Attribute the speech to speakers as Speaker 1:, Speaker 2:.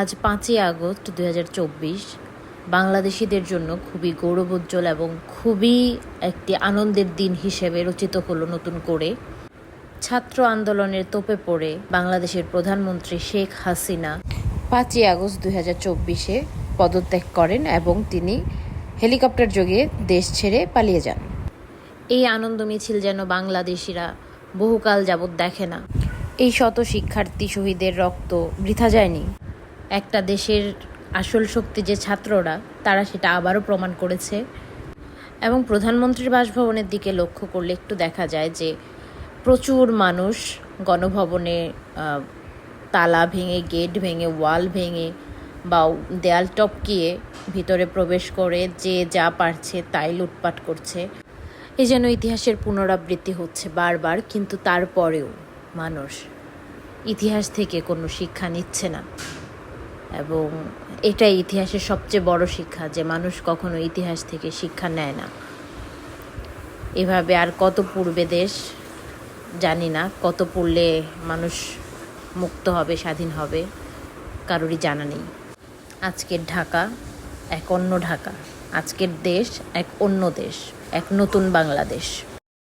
Speaker 1: আজ পাঁচই আগস্ট দু হাজার চব্বিশ। বাংলাদেশিদের জন্য খুবই গৌরবোজ্জ্বল এবং খুবই একটি আনন্দের দিন হিসেবে রচিত হলো নতুন করে। ছাত্র আন্দোলনের তোপে পড়ে বাংলাদেশের প্রধানমন্ত্রী শেখ হাসিনা পাঁচই আগস্ট দুই হাজার চব্বিশে পদত্যাগ করেন এবং তিনি হেলিকপ্টার যোগে দেশ ছেড়ে পালিয়ে যান। এই আনন্দ মিছিল যেন বাংলাদেশিরা বহুকাল যাবৎ দেখে না। এই শত শিক্ষার্থী শহীদের রক্ত বৃথা যায়নি। একটা দেশের আসল শক্তি যে ছাত্ররা, তারা সেটা আবারও প্রমাণ করেছে। এবং প্রধানমন্ত্রীর বাসভবনের দিকে লক্ষ্য করলে একটু দেখা যায় যে, প্রচুর মানুষ গণভবনে তালা ভেঙে, গেট ভেঙে, ওয়াল ভেঙে বা দেয়াল টপকিয়ে ভিতরে প্রবেশ করে যে যা পারছে তাই লুটপাট করছে। এ যেন ইতিহাসের পুনরাবৃত্তি হচ্ছে বারবার, কিন্তু তারপরেও মানুষ ইতিহাস থেকে কোনো শিক্ষা নিচ্ছে না। এবং এটাই ইতিহাসের সবচেয়ে বড় শিক্ষা, যে মানুষ কখনো ইতিহাস থেকে শিক্ষা নেয় না। এভাবে আর কত পূর্বে দেশ জানি না, কত পড়লে মানুষ মুক্ত হবে, স্বাধীন হবে, কারোরই জানা নেই। আজকের ঢাকা এক অন্য ঢাকা, আজকের দেশ এক অন্য দেশ, এক নতুন বাংলাদেশ।